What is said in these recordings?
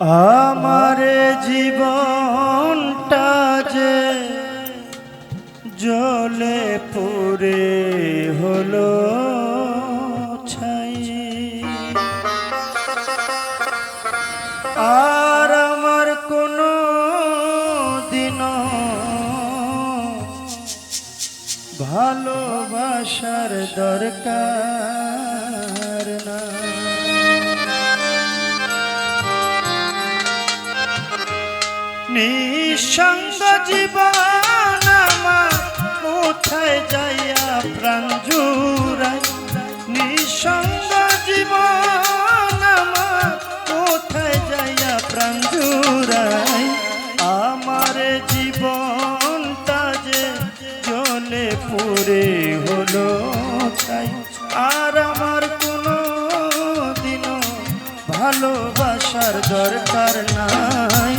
আমার জীবনটা যে জলে পুরে হলো ছাই। আর আমার কোনো দিন ভালোবাসার দরকার নিঃসঙ্গ জীবন আমার কোথায় যাইয়া প্রাণ জুড়াই নিঃসঙ্গ জীবন আমার কোথায় যাইয়া প্রাণ আমার জীবনটা যে জলে পুরে হলো চাই আর আমার কোনো দিনও ভালোবাসার দরকার নাই।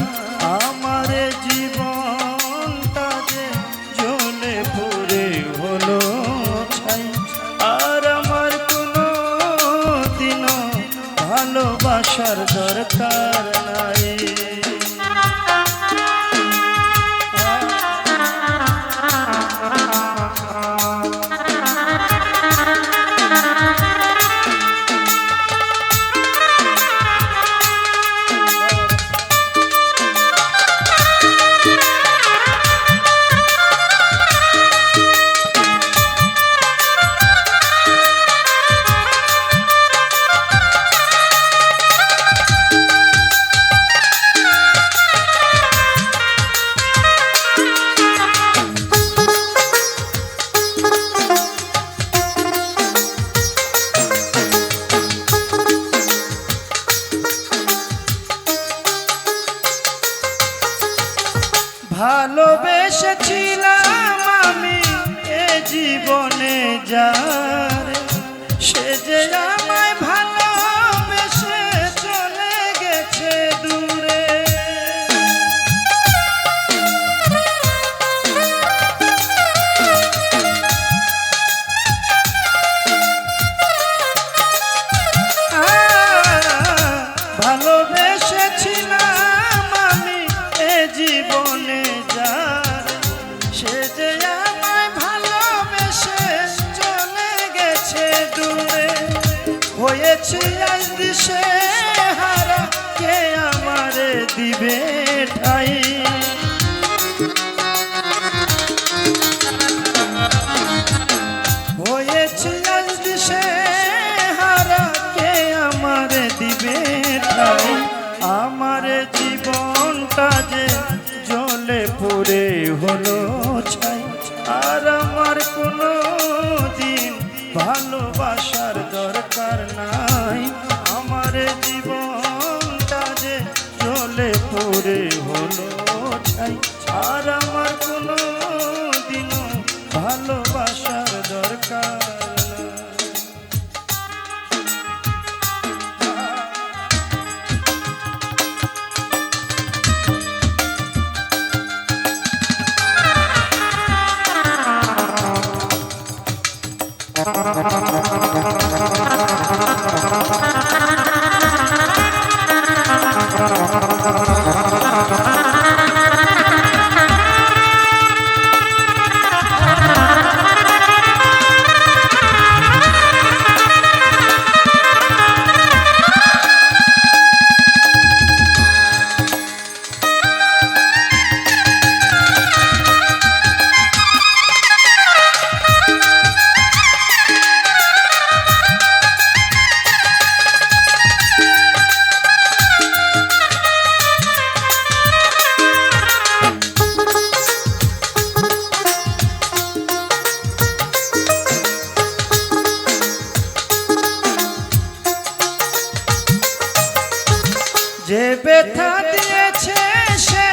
ভালোবাসার দরকার। জীবনে হয়েছি আজ দিশে হারা, কে আমারে দিবে ঠাই? হয়েছি আজ দিশে হারা, কে আমার দিবে ঠাই? আমার জীবনটা যে জলে পড়ে হলো ছাই, আর আমার কোনো দিন ভালোবাসার নাই আমার জীবনটা যে চলে পড়ে হলো ছাই আর আমার কোনো দিনও ভালোবাসার দরকার নাই। ব্যথা দিয়েছে সে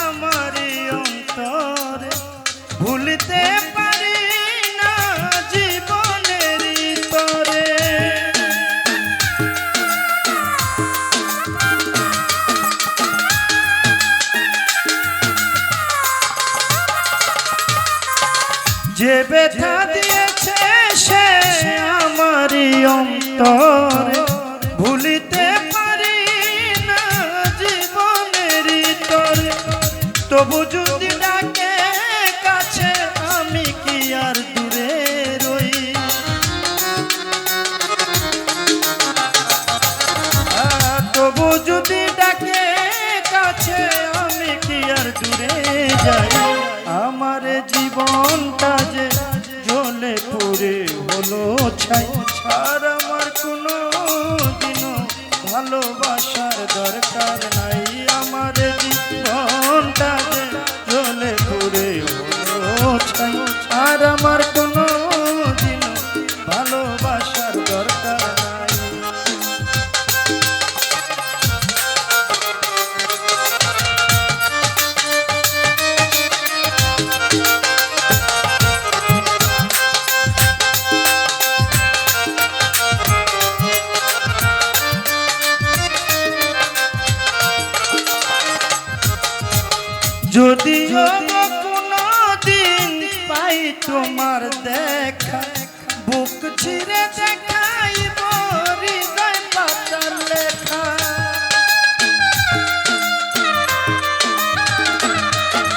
আমারই অন্তরে। ভুলতে পারি না জীবনের তরে যে ব্যথা দিয়েছে সে আমারই অন্তরে। ভুলিতে সবুজ তোমার দেখা, বুক ছিঁড়ে দেখাইব হৃদয় লেখা।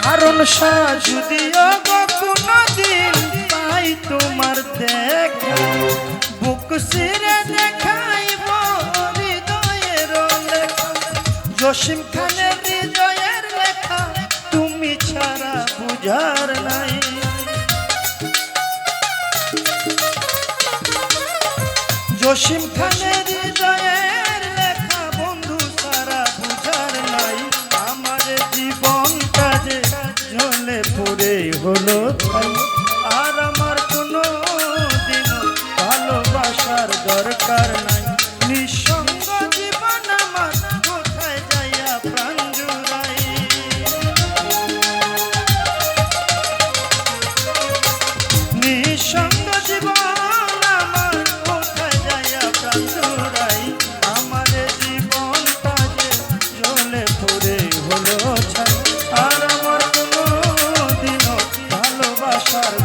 কারণ সা- যদিও কোনো দিন পাই তোমার দেখা। বুক ছিঁড়ে দেখাইব হৃদয়ের লেখা। জসিম জসিম খানের হৃদয়ের লেখা বন্ধু সারা বুঝার নাই আমার জীবন যে ঝলে পড়ে হলো ছাই।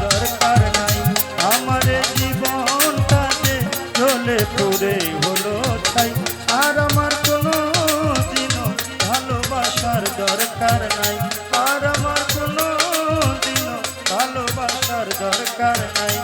দরকার নাই। আমার জীবনটা যে জ্বলে পড়ে হলো ছাই আর আমার কোনো দিনও ভালোবাসার দরকার নাই। আর ভালোবাসার দরকার নাই।